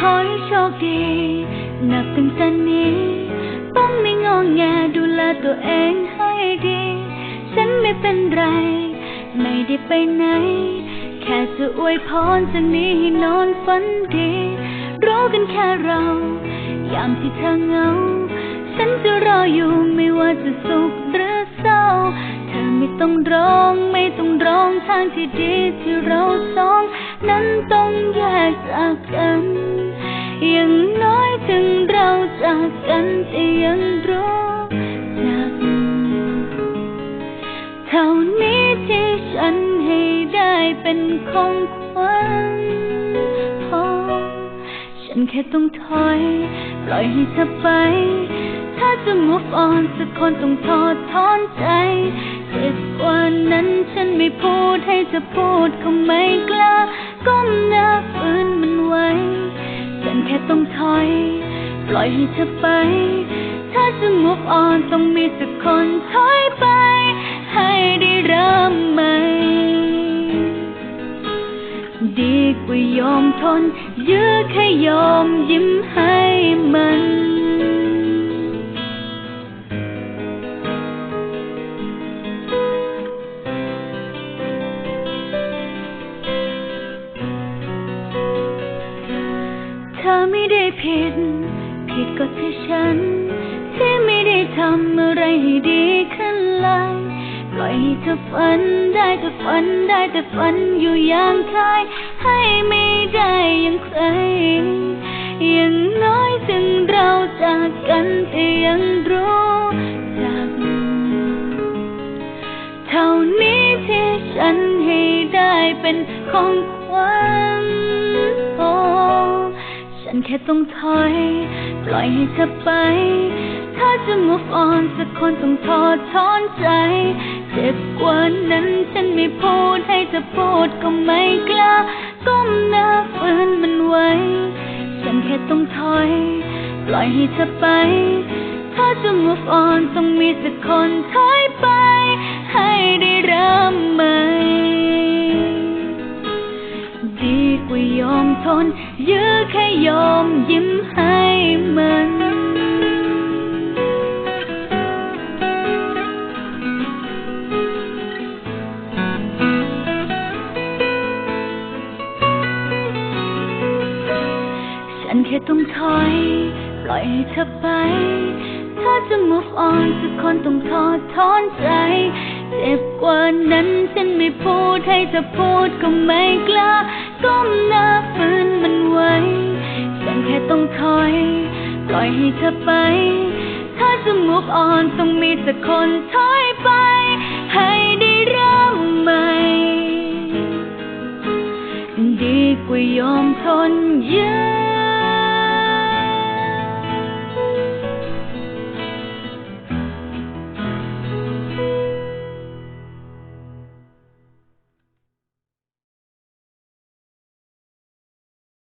คดี นับตั้งแต่นี้ ต้องไม่งอแงดูแลตัวเองให้ดี ฉันไม่เป็นไร ไม่ได้ไปไหน แค่จะอวยพรจากนี้ให้นอนฝันดี รู้กันแค่เรา ยามที่เธอเหงา ฉันจะรออยู่ไม่ว่าจะสุขหรือเศร้า เธอไม่ต้องร้องไม่ต้องร้องทางที่ดีที่เราสอง นั้นต้องแยกจากกัน จากกันแต่ยังรู้จัก เท่านี้ที่ฉันให้ได้เป็นของขวัญพอ ฉันแค่ต้องถอย ปล่อยให้เธอไป ถ้าจะ move on สักคนต้องทอดถอนใจเจ็บกว่านั้นฉันไม่พูดให้เธอพูดก็ไม่กล้า ก้มหน้าฝืนมันไว้ ฉันแค่ต้องถอย ปล่อยให้เธอไป ถ้าจะ move on ต้องมีสักคนถอยไป ให้ได้เริ่มใหม่ ดีกว่ายอมทน ยื้อแค่ยอมยิ้มให้มันเธอไม่ได้ผิด ผิดก็ที่ฉัน ที่ไม่ได้ทำอะไรให้ดีขึ้นเลยปล่อยให้เธอฝันได้แต่ฝันได้แต่ฝันอยู่อย่างคลายให้ไม่ได้อย่างใครอย่างน้อยถึงเราจากกันแต่ยังรู้จัก เท่านี้ที่ฉันให้ได้เป็นของขวัญโอ้ฉัน แค่ต้องถอย ปล่อยให้เธอไป ถ้าจะ move on สักคนต้องทอดถอนใจ เจ็บกว่านั้นฉันไม่พูดให้เธอพูดก็ไม่กล้า ก้มหน้าฝืนมันไว้ ฉันแค่ต้องถอย ปล่อยให้เธอไป ถ้าจะ move on ต้องมีสักคนถอยไป ให้ได้เริ่มใหม่ ทน ยื้อแค่ยอมยิ้มให้มันฉันแค่ต้องถอยปล่อยให้เธอไป ถ้าจะ move on สักคนต้องทอดถอนใจเจ็บกว่านั้นฉันไม่พูดให้เธอพูดก็ไม่กล้า ก้มหน้าฝืนมันไว้ฉันแค่ต้องถอย ปล่อยให้เธอไป ถ้าจะมุกอ่อนต้องมีสักคนถอยไป ให้